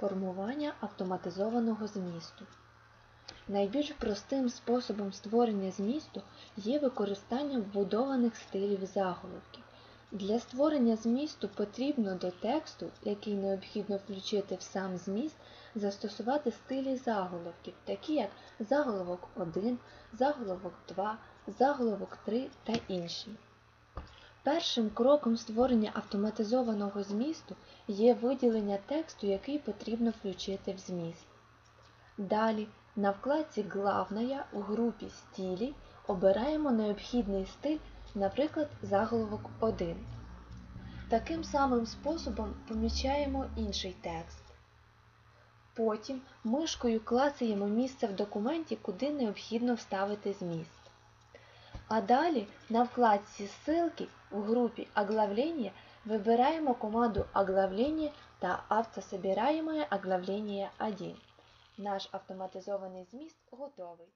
Формування автоматизованого змісту. Найбільш простим способом створення змісту є використання вбудованих стилів заголовків. Для створення змісту потрібно до тексту, який необхідно включити в сам зміст, застосувати стилі заголовків, такі як заголовок 1, заголовок 2, заголовок 3 та інші. Першим кроком створення автоматизованого змісту є виділення тексту, який потрібно включити в зміст. Далі на вкладці «Главная» у групі «Стилі» обираємо необхідний стиль, наприклад, заголовок 1. Таким самим способом помічаємо інший текст. Потім мишкою клацаємо місце в документі, куди необхідно вставити зміст. А далі на вкладці «Ссылки» в групі «Оглавление» вибираємо команду «Оглавление» та «Автособираемое оглавление 1». Наш автоматизований зміст готовий.